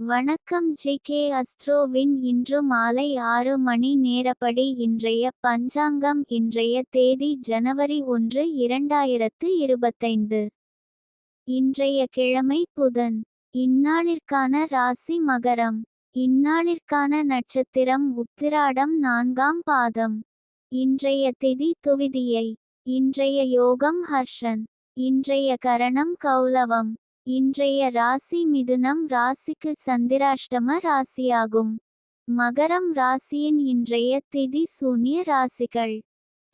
வணக்கம் G K அஸ்ட்ரோவின் இன்று மாலை ஆறு மணி நேரப்படி இன்றைய பஞ்சாங்கம் இன்றைய தேதி ஜனவரி ஒன்று இரண்டாயிரத்து இருபத்தைந்து. இன்றைய கிழமை புதன். இந்நாளிற்கான ராசி மகரம். இந்நாளிற்கான நட்சத்திரம் உத்திராடம் நான்காம் பாதம். இன்றைய திதி துவிதியை. இன்றைய யோகம் ஹர்ஷன். இன்றைய கரணம் கௌலவம் இன்றைய ராசி மிதுனம் ராசிக்கு சந்திராஷ்டம ராசியாகும். மகரம் ராசியின் இன்றைய திதி சூன்ய ராசிகள்.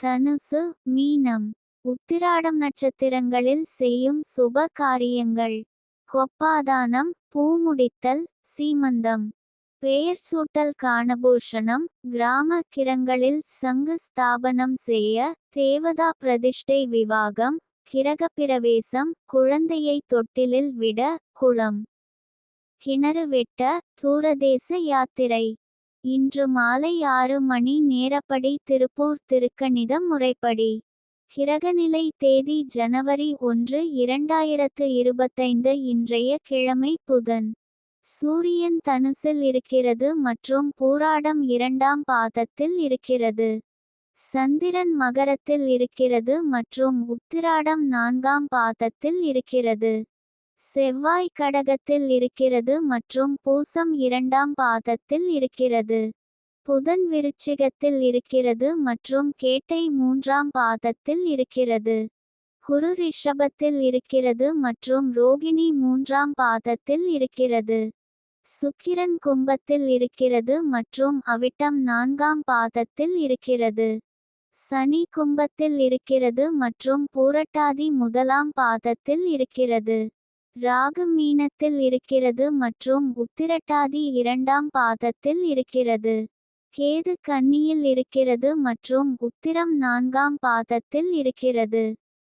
தனுசு மீனம். உத்திராடம் நட்சத்திரங்களில் செய்யும் சுப காரியங்கள். கொப்பாதானம் பூமுடித்தல் சீமந்தம். பெயர் சூட்டல் காணபூஷணம் கிராம கிரங்களில் சங்கு ஸ்தாபனம் செய்ய தேவதா பிரதிஷ்டை விவாகம் கிரகப்பிரவேசம் குழந்தையை தொட்டிலில் விட குளம். கிணறு வெட்ட தூரதேச யாத்திரை. இன்று மாலை ஆறு மணி நேரப்படி திருப்பூர் திருக்கணிதம் முறைப்படி. கிரகநிலை தேதி ஜனவரி ஒன்று இரண்டாயிரத்து இருபத்தைந்து இன்றைய கிழமை புதன். சூரியன் தனுசில் இருக்கிறது மற்றும் பூராடம் இரண்டாம் பாதத்தில் இருக்கிறது. சந்திரன் மகரத்தில் இருக்கிறது மற்றும் உத்திராடம் நான்காம் பாதத்தில் இருக்கிறது. செவ்வாய் கடகத்தில் இருக்கிறது மற்றும் பூசம் இரண்டாம் பாதத்தில் இருக்கிறது. புதன் விருச்சிகத்தில் இருக்கிறது மற்றும் கேட்டை மூன்றாம் பாதத்தில் இருக்கிறது. குரு ரிஷபத்தில் இருக்கிறது மற்றும் ரோகிணி மூன்றாம் பாதத்தில் இருக்கிறது. சுக்கிரன் கும்பத்தில் இருக்கிறது மற்றும் அவிட்டம் நான்காம் பாதத்தில் இருக்கிறது. சனி கும்பத்தில் இருக்கிறது மற்றும் பூரட்டாதி முதலாம் பாதத்தில் இருக்கிறது. ராகு மீனத்தில் இருக்கிறது மற்றும் உத்திரட்டாதி இரண்டாம் பாதத்தில் இருக்கிறது. கேது கன்னியில் இருக்கிறது மற்றும் உத்திரம் நான்காம் பாதத்தில் இருக்கிறது.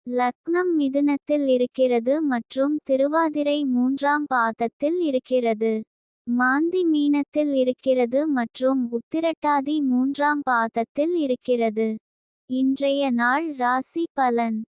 லக்னம் மிதுனத்தில் இருக்கிறது மற்றும் திருவாதிரை மூன்றாம் பாதத்தில் இருக்கிறது. மாந்தி மீனத்தில் இருக்கிறது மற்றும் உத்திரட்டாதி மூன்றாம் பாதத்தில் இருக்கிறது. இன்றைய நாள் ராசி பலன்.